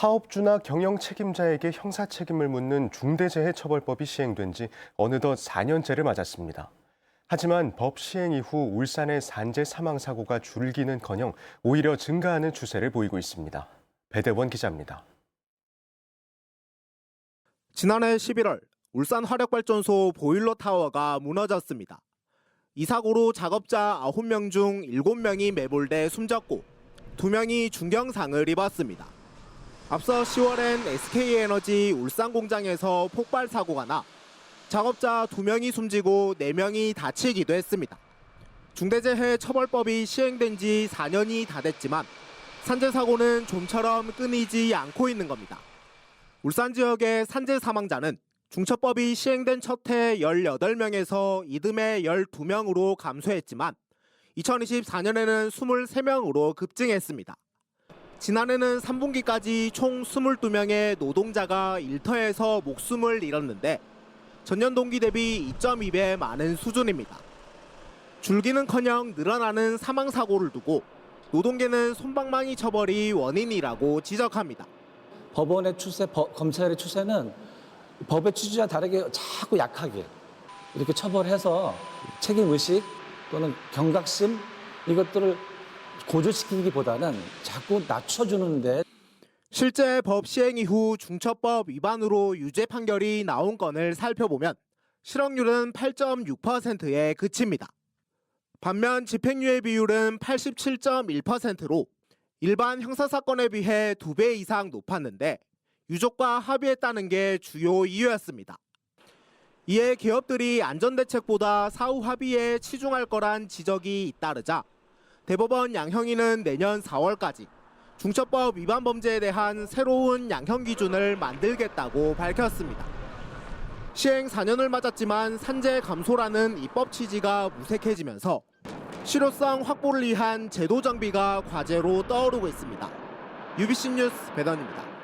사업주나 경영 책임자에게 형사 책임을 묻는 중대재해처벌법이 시행된 지 어느덧 4년째를 맞았습니다. 하지만 법 시행 이후 울산의 산재 사망 사고가 줄기는커녕 오히려 증가하는 추세를 보이고 있습니다. 배대원 기자입니다. 지난해 11월 울산 화력발전소 보일러 타워가 무너졌습니다. 이 사고로 작업자 9명 중 7명이 매몰돼 숨졌고 2명이 중경상을 입었습니다. 앞서 10월엔 SK에너지 울산 공장에서 폭발 사고가 나 작업자 2명이 숨지고 4명이 다치기도 했습니다. 중대재해 처벌법이 시행된 지 4년이 다 됐지만 산재 사고는 좀처럼 끊이지 않고 있는 겁니다. 울산 지역의 산재 사망자는 중처법이 시행된 첫 해 18명에서 이듬해 12명으로 감소했지만 2024년에는 23명으로 급증했습니다. 지난해는 3분기까지 총 22명의 노동자가 일터에서 목숨을 잃었는데 전년 동기 대비 2.2배 많은 수준입니다. 줄기는커녕 늘어나는 사망 사고를 두고 노동계는 솜방망이 처벌이 원인이라고 지적합니다. 법원의 추세, 법- 검찰의 추세는 법의 취지와 다르게 자꾸 약하게 이렇게 처벌해서 책임 의식 또는 경각심 이것들을 고조시키기보다는 자꾸 낮춰주는데 실제 법 시행 이후 중처법 위반으로 유죄 판결이 나온 건을 살펴보면 실형률은 8.6%에 그칩니다. 반면 집행유예 비율은 87.1%로 일반 형사사건에 비해 2배 이상 높았는데 유족과 합의했다는 게 주요 이유였습니다. 이에 기업들이 안전대책보다 사후 합의에 치중할 거란 지적이 잇따르자 대법원 양형위는 내년 4월까지 중처법 위반 범죄에 대한 새로운 양형 기준을 만들겠다고 밝혔습니다. 시행 4년을 맞았지만 산재 감소라는 입법 취지가 무색해지면서 실효성 확보를 위한 제도 정비가 과제로 떠오르고 있습니다. UBC 뉴스 배던입니다.